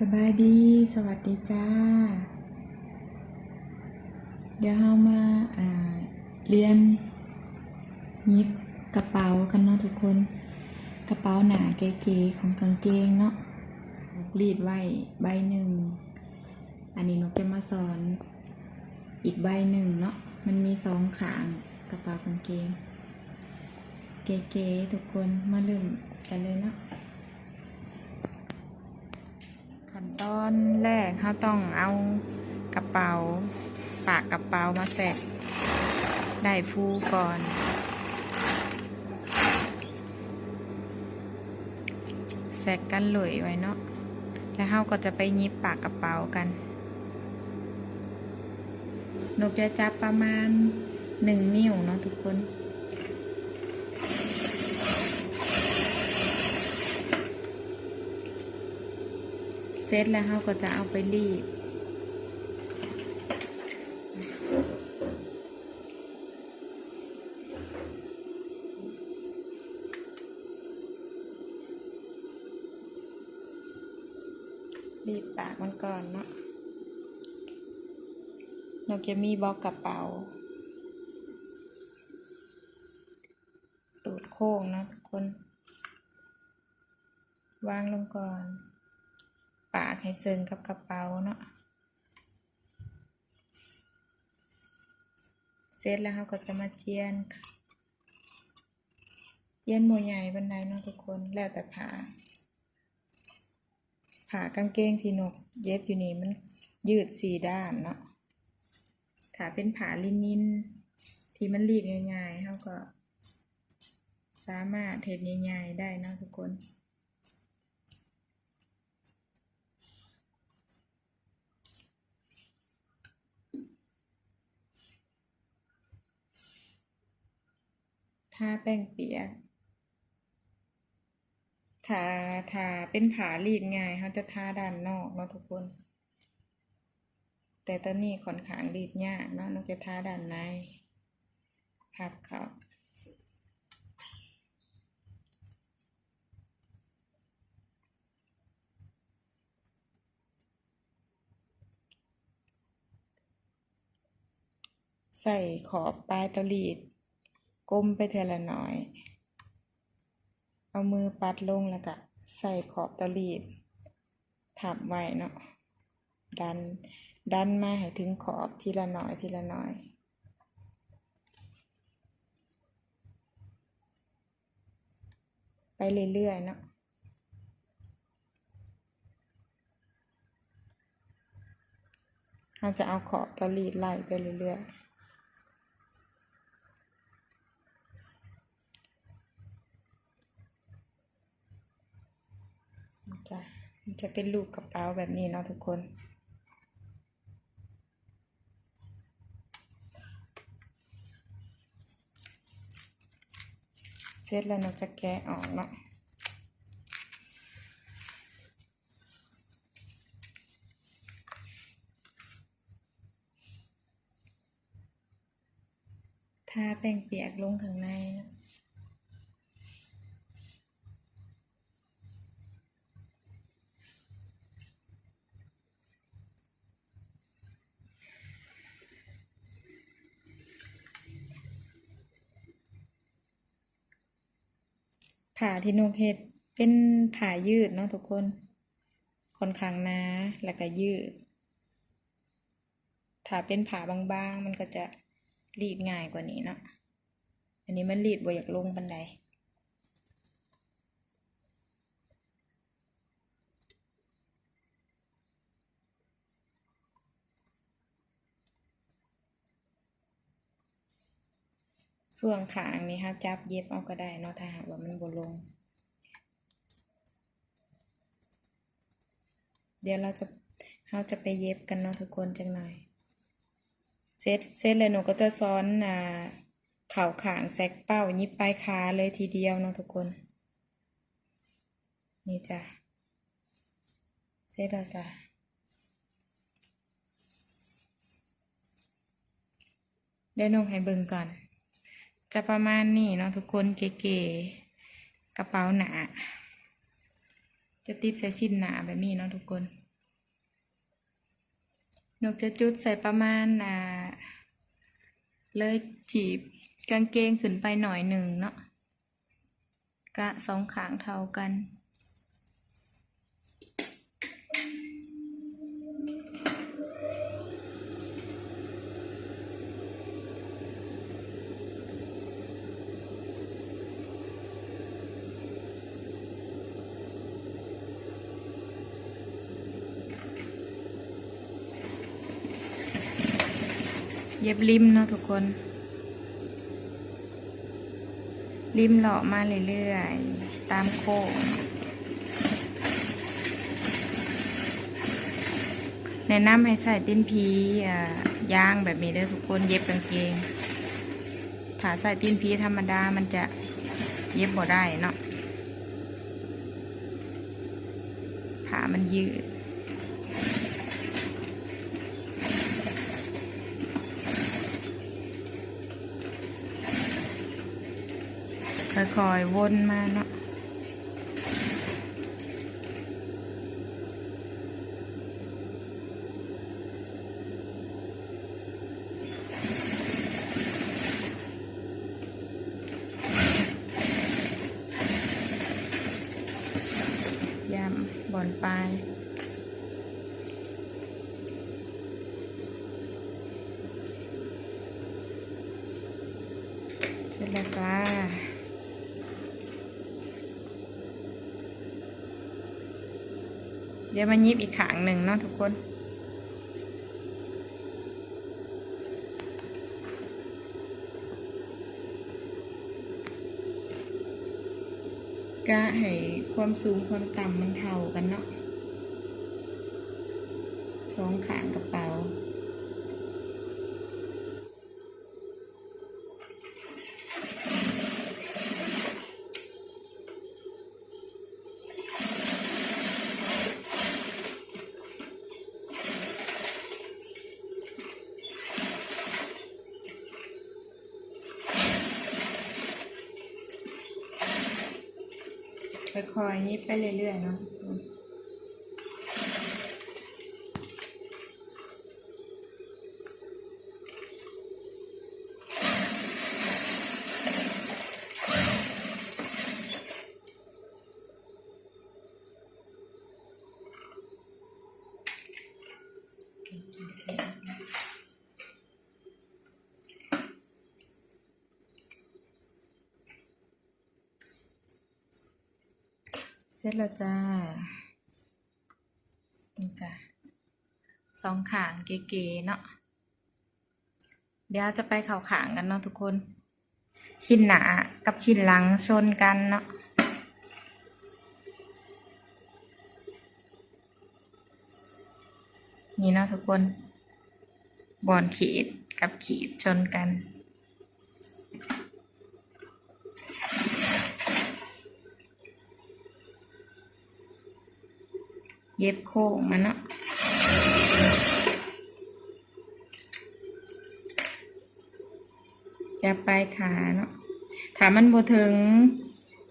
สบายดี สวัสดีจ้า เดี๋ยวเรามาเรียนยิบกระเป๋ากันเนาะทุกคน กระเป๋าหนาเก๋ๆของกางเกงเนาะรีดไว้ใบหนึ่ง อันนี้นกจะมาสอนอีกใบหนึ่งเนาะ มันมีสองขางกระเป๋ากางเกง เก๋ๆทุกคน มาเริ่มกันเลยเนาะ ขั้นตอนแรกเขาต้องเอากระเป๋า ปากกระเป๋ามาแสกได้ฟูก่อนแสกกันหลุยไว้เนาะแล้วเขาก็จะไปยิบปากกระเป๋ากันนกจะจับประมาณหนึ่งนิ้วเนาะทุกคน ร็จแล้วเราก็จะเอาไปรีด รีดปากมันก่อนเนาะเราจะมีบล็อกกระเป๋า ตูดโค้งนะทุกคน วางลงก่อน ปากให้เซิงกับกระเป๋าเนาะเสร็จแล้วเราก็จะมาเจียนเจียนโมใหญ่บันไดเนาะทุกคนแล้วแต่ผ่าผ่ากางเกงที่นกเย็บอยู่นี่มันยืดสี่ด้านเนาะถ้าเป็นผ่าลินินที่มันรีดง่ายๆเขาก็ สามารถเทดง่ายๆได้นะทุกคน ทาแป้งเปียกถาถาเป็นผารีดง่ายเขาจะทาด้านนอกเนาะทุกคน แต่ตอนนี้ค่อนข้างรีดยากเนาะนกจะทาด้านในพับเขาใส่ขอบปลายตลีด ก้มไปเทละหน่อย เอามือปัดลงแล้วก็ใส่ขอบตาลีดทับไว้เนาะดันดันมาให้ถึงขอบทีละหน่อยทีละหน่อยไปเรื่อยๆเนาะเราจะเอาขอบเตาลีดไล่ไปเรื่อยๆ จะเป็นลูกกระเป๋าแบบนี้เนาะทุกคน เสร็จแล้วเราจะแกะออกเนาะทาแป้งเปียกลงข้างในนะ ผ่าที่นกเห็ดเป็นผ่ายืดเนาะทุกคนค่อนข้างหนาแล้วก็ยืด ถ้าเป็นผ่าบางๆ มันก็จะรีดง่ายกว่านี้เนาะอันนี้มันรีดบ่อยากลงบันได ส่วนขางนี่ค่ะจับเย็บเอาก็ได้เนาะถ้าหากว่ามันบ่ลง เดี๋ยวเราจะเราจะไปเย็บกันเนาะทุกคนจังหน่อยเสร็จเสร็จเลยหนูก็จะซ้อนอ่าเข่าขางแซกเป้ายิบปลายขาเลยทีเดียวเนาะทุกคน นี่จ้ะเสร็จแล้วจ้ะเดี๋ยวหนูให้เบิ่งก่อน จะประมาณนี้เนาะทุกคนเก๋ๆกระเป๋าหนา จะติดใส่สิ้นหนาแบบนี้เนาะทุกคนหนกจะจุดใส่ประมาณอ่าเลยจีบกางเกงขึ้นไปหน่อยหนึ่งเนาะกะสองขางเท่ากัน เย็บริมเนาะทุกคน ริมเลาะมาเรื่อยๆ ตามโค้งแนะนำให้ใส่ติ้นพีอ่ายางแบบนี้เด้อทุกคนเย็บกางเกง ถ้าใส่ติ้นพีธรรมดามันจะเย็บบ่ได้เนาะขามันยืด ค่อยๆวนมาเนาะยำบ่อนปลาย เสร็จแล้วจ้า เดี๋ยวมายิบอีกขางหนึ่งเนาะทุกคนก็ให้ความสูงความต่ำมันเท่ากันเนาะสองขางกระเป๋า ค่อยๆยิบไปเรื่อยๆเนาะ ร็จแล้วจ้า นี่จ้ะสองขางเก๋ๆเนาะ เดี๋ยวจะไปเข่าขางกันเนาะทุกคน ชิ้นหนากับชิ้นหลังชนกันเนาะนี่เนาะทุกคน บอนขีดกับขีดชนกัน เย็บโค้งมันเนาะจะไปขาเนาะถามันบ่ถึง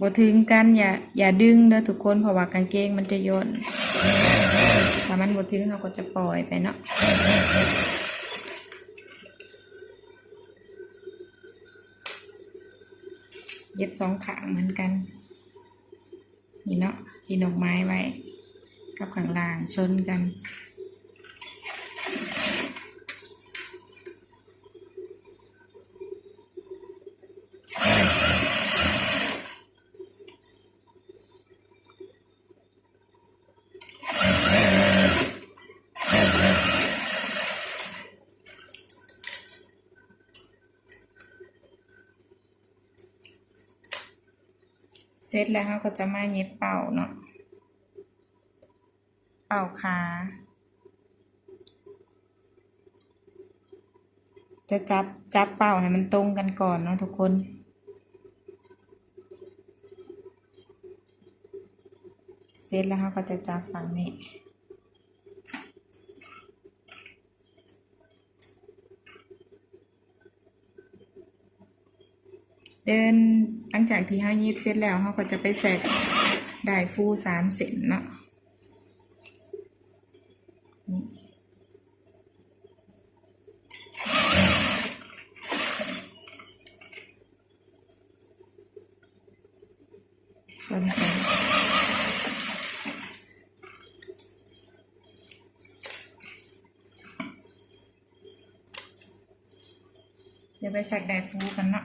บ่ถึงกันอย่าอย่าดึงเด้อทุกคนเพราะว่ากางเกงมันจะย่นถ้ามันบ่ถึงเราก็จะปล่อยไปเนาะเย็บสองขางเหมือนกัน นี่เนาะที่ดอกไม้ไว้ กับข้างล่างชนกัน เสร็จแล้วเราก็จะมาเย็บเป่าเนาะ เป่าขา จะจับจับเป่าให้มันตรงกันก่อนเนาะทุกคน เสร็จแล้วเราก็จะจับฝั่งนี้เดินหลังจากที่เรายิบเสร็จแล้วเราก็จะไปใส่ได้ฟูสามเส้นเนาะนี่ ดี๋ยวไปใส่ไดฟูกันเนาะ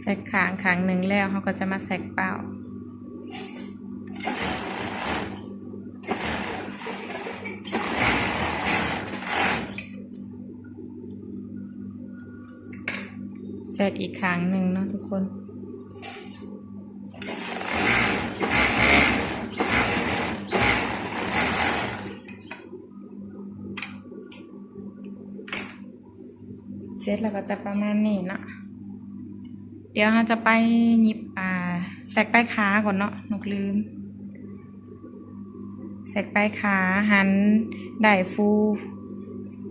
แสกขางขางหนึ่งแล้วเขาก็จะมาแสกเป้า แซดอีกครั้งหนึ่งเนาะทุกคน เสร็จแล้วก็จะประมาณนี้เนาะเดี๋ยวเราจะไปหยิบอ่าแซกไปขาก่อนเนาะนกลืมแซกไปขาหันได้ฟู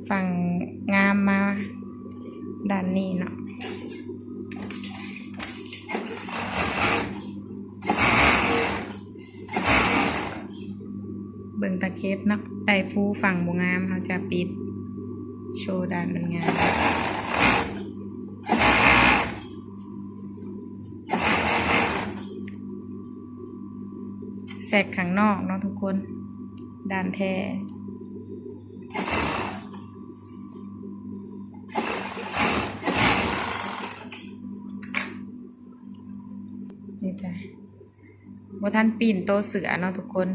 ฝั่งงามมาด้านนี้เนาะ เคบเนาะได้ฟูฝั่งบงามเขาจะปิด โชว์ด้านมันงามแสกข้างนอกเนาะทุกคน ด้านแท้นี่จ้ะบท่านปีนโตเสือเนาะทุกคน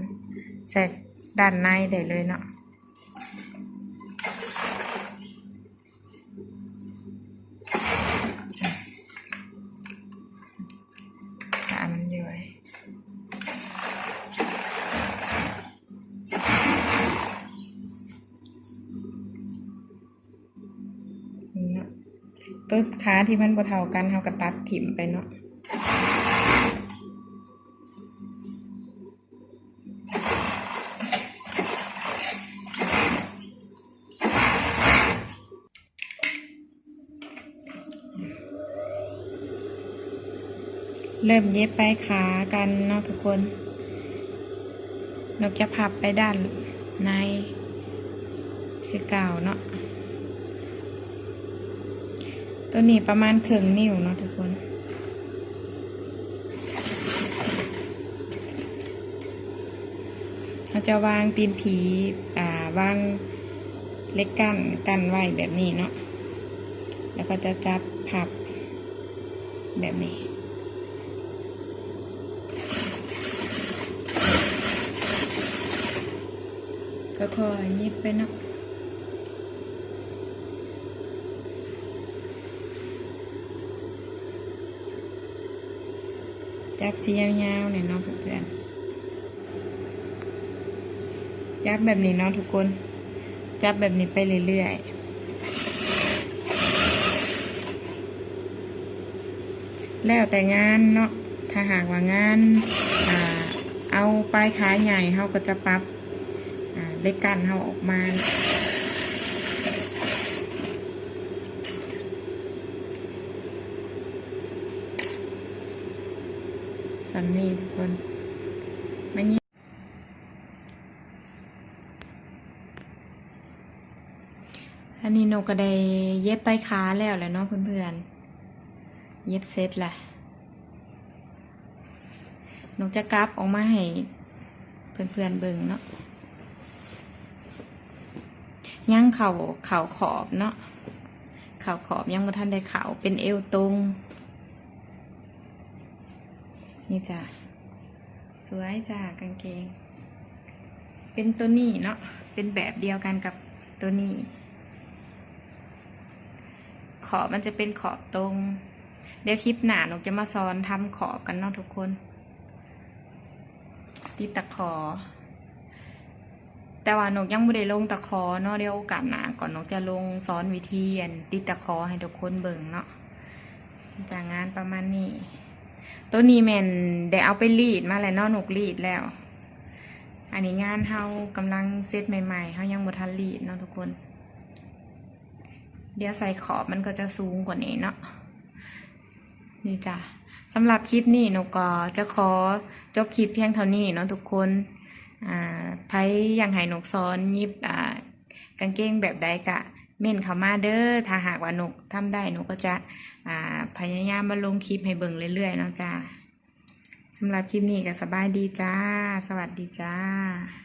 แสก ด้านในได้เลยเนาะขามันย้อยนี่เนาะต้นขาที่มันบ่เท่ากันเฮาก็ตัดถิ่มไปเนาะ เริ่มเย็บไปขากันเนาะทุกคนนกจะพับไปด้านในคือเก่าเนาะตัวนี้ประมาณครึ่งนิ้วเนาะทุกคนเราจะวางตีนผีอ่าวางเล็กกั้นกันไว้แบบนี้เนาะแล้วก็จะจับพับแบบนี้ ก็คอยยิบไปเนาะจับสียาวๆเนี่ยเนาะเพื่อนๆจับแบบนี้เนาะทุกคน จับแบบนี้ไปเรื่อยๆ แล้วแต่งานเนาะ ถ้าหากว่างานอ่าเอาปลายขาใหญ่เขาก็จะปรับ อ่าเล็กกันเขาออกมา สันนี่ทุกคนมานี่อันนี้นูก็ได้เย็บไปขาแล้วแหละเนาะเพื่อนๆ เย็บเสร็จแหละนูจะกลับออกมาให้เพื่อนๆเบิ่งเนาะ ย่างเข่าเข่าขอบเนาะเข่าขอบยังบ่ทันได้เข่าเป็นเอวตรง นี่จ้ะสวยจ้ะกางเกง เป็นตัวนี้เนาะเป็นแบบเดียวกันกับตัวนี้ ขอบมันจะเป็นขอบตรง เดี๋ยวคลิปหนาหนูจะมาสอนทำขอบกันเนาะทุกคน ติดตะขอ แต่ว่านูยังไม่ได้ลงตะขอเนาะเดี๋ยวโอกาสหนาก่อนนูจะลงสอนวิธีอันติดตะขอให้ทุกคนเบิ่งเนาะจากงานประมาณนี้ ตัวนี้แมนได้เอาไปรีดมาแล้วเนาะหนูรีดแล้ว อันนี้งานเฮากำลังเซตใหม่ๆเฮายังบ่ทันรีดเนาะทุกคน เดี๋ยวใส่ขอบมันก็จะสูงกว่านี้เนาะนี่จ้ะสำหรับคลิปนี้หนูก็จะขอจบคลิปเพียงเท่านี้เนาะทุกคน อ่าไพยังให้หนูสอนยิบอ่ากางเกงแบบใดกะเม่นเขามาเด้อถ้าหากว่าหนกทำได้หนูก็จะอ่าพยายามมาลงคลิปให้เบิ่งเรื่อยๆเนาะจ้าสำหรับคลิปนี้ก็สบายดีจ้า สวัสดีจ้า